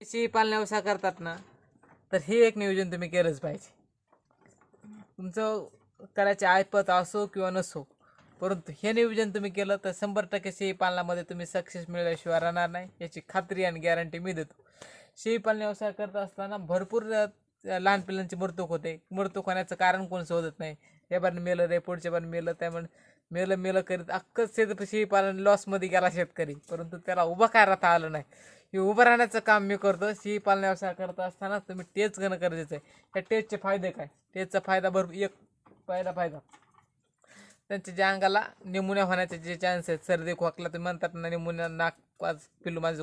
शेळी पालन व्यवसाय करतात ना तर हे एक नियोजन तुम्ही केलंच पाहिजे. तुमचं करायचे ऐपत असो किंवा नसो परंतु हे नियोजन तुम्ही केलं तर शंभर टक्के शेळी पालनामध्ये तुम्ही सक्सेस मिळल्याशिवाय राहणार नाही याची खात्री आणि गॅरंटी मी देतो. शेळी पालन व्यवसाय करत असताना भरपूर लहान पिल्लांची मृत्यू होते. मृतूक होण्याचं कारण कोण शोधत नाही. या बार मेलं रे पुढच्या बार मेलं त्यामुळे मेलं मेलं करीत अख्खं शेत शेळी पालन लॉसमध्ये गेला शेतकरी परंतु त्याला उभं काय राहता आलं नाही. हे उभं राहण्याचं काम मी करतो सी पालन व्यवसाय करत असताना तुम्ही टेच घेणं गरजेचं आहे. त्या टेचचे फायदे काय? टेचचा फायदा भरपूर एक पहिला फायदा. त्यांच्या ज्या अंगाला निमोनिया होण्याचे जे चान्स आहेत सर्दी खोकला तुम्ही म्हणतात ना निमोनिया नाक पाच पिल्लू माझं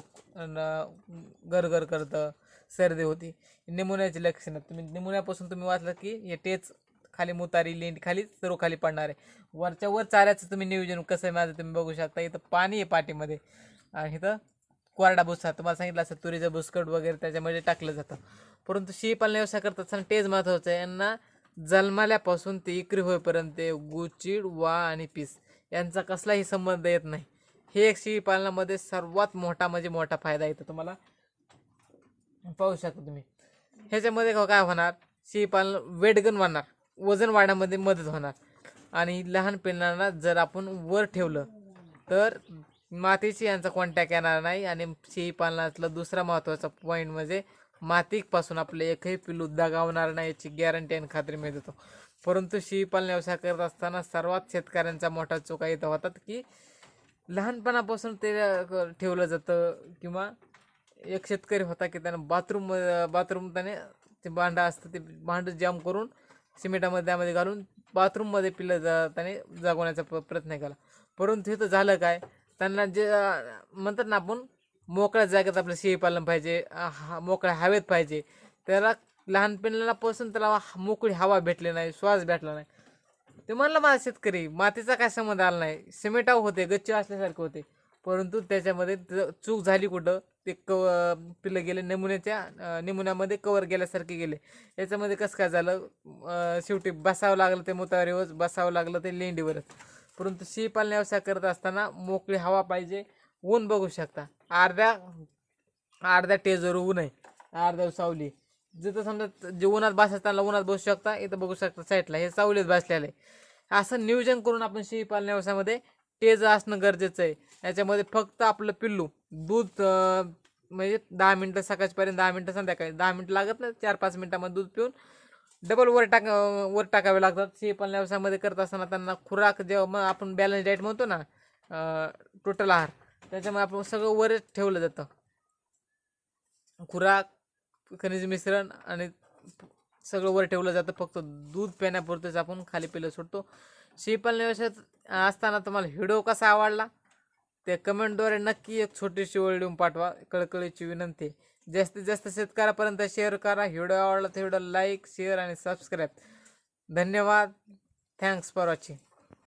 गरगर करतं सर्दी होती. निमोनियाची लक्षणं तुम्ही निमोनियापासून तुम्ही वाचलं की हे टेच खाली मुतारी लेंड खाली सर्व खाली पडणार आहे. वरच्या वर चाऱ्याचं तुम्ही नियोजन कसं आहे माझं तुम्ही बघू शकता. इथं पाणी आहे पाठीमध्ये. आणि इथं कोरडा भुसा तुम्हाला सांगितलं असं तुरीचं भुसकट वगैरे त्याच्यामध्ये टाकलं जातं. परंतु शेळी पालन व्यवसाय करत असताना तेच महत्त्वाचं आहे. यांना जन्माल्यापासून ते इकरी होईपर्यंत गुचीड गुचिड वा आणि पीस यांचा कसलाही संबंध येत नाही. हे एक शेळी पालनामध्ये सर्वात मोठा म्हणजे मोठा फायदा येतो तुम्हाला पाहू शकता तुम्ही. ह्याच्यामध्ये का- काय होणार शेळी पालन वेटगन वाढणार वजन वाढण्यामध्ये मदत होणार. आणि लहान पिल्लांना जर आपण वर ठेवलं तर मातीची यांचा कॉन्टॅक्ट येणार नाही आणि शेळी पालनातला दुसरा महत्त्वाचा पॉईंट म्हणजे मातीपासून आपलं एकही पिल्लू दगावणार नाही याची गॅरंटी आणि खात्री मी देतो परंतु शेळी पालन व्यवसाय करत असताना सर्वात शेतकऱ्यांचा मोठा चुका इथं होतात की लहानपणापासून ते ठेवलं जातं किंवा एक शेतकरी होता की त्यानं बाथरूम बाथरूम त्याने ते भांडं असतं ते भांडं जाम करून सिमेंटामध्ये त्यामध्ये घालून बाथरूममध्ये पिल्लं जा त्याने जागवण्याचा प्रयत्न केला. परंतु इथं झालं काय? त्यांना जे म्हणतात ना आपण मोकळ्या जागेत आपलं शेळी पालन पाहिजे हा मोकळ्या हवेत पाहिजे. त्याला लहानपणापासून त्याला मोकळी हवा भेटली नाही श्वास भेटला नाही. ते म्हणलं माझा शेतकरी मातीचा काय संबंध आला नाही? सिमेंटाव होते गच्ची असल्यासारखे होते. परंतु त्याच्यामध्ये चूक झाली कुठं? ते कव पिल्लं गेले नमुन्याच्या नमुन्यामध्ये कवर गेल्यासारखे गेले. याच्यामध्ये कसं काय झालं? शेवटी बसावं लागलं ते मुतावरीवरच बसावं लागलं ते लेंडीवरच. परंतु शेळीपालन व्यवसाय करत असताना मोकळी हवा पाहिजे. ऊन बघू शकता. अर्ध्या अर्ध्या टेजवर ऊन आहे. अर्ध्या सावली. जिथं समजा जे उन्हात बस असताना उन्हात बसू शकता इथं बघू शकता साईडला हे सावलीत बसलेलं आहे. असं नियोजन करून आपण शेळीपालन व्यवसायामध्ये टेज असणं गरजेचं आहे. याच्यामध्ये फक्त आपलं पिल्लू दूध म्हणजे दहा मिनटं सकाळपर्यंत दहा मिनटं संध्याकाळी. दहा मिनटं लागत नाही चार पाच मिनटामध्ये दूध पिऊन डबल वर टाक वर टाकावे लागतात. शेळी पालन व्यवसायामध्ये करत असताना त्यांना खुराक जेव्हा मग आपण बॅलन्स डाएट म्हणतो ना टोटल आहार त्याच्यामुळे आपण सगळं वरच ठेवलं जातं. खुराक खनिज मिश्रण आणि सगळं वर ठेवलं जातं. फक्त दूध पिण्यापुरतंच आपण खाली पिलं सोडतो. शेळीपालन व्यवसायात असताना तुम्हाला व्हिडिओ कसा आवडला? ते कमेंटद्वारे नक्की एक छोटीशी ओळ देऊन पाठवा. कळकळीची विनंती. जास्तीत जास्त शेतकऱ्यापर्यंत शेअर करा. व्हिडिओ आवडला तर व्हिडिओ लाईक शेअर आणि सबस्क्राईब धन्यवाद. Thanks for watching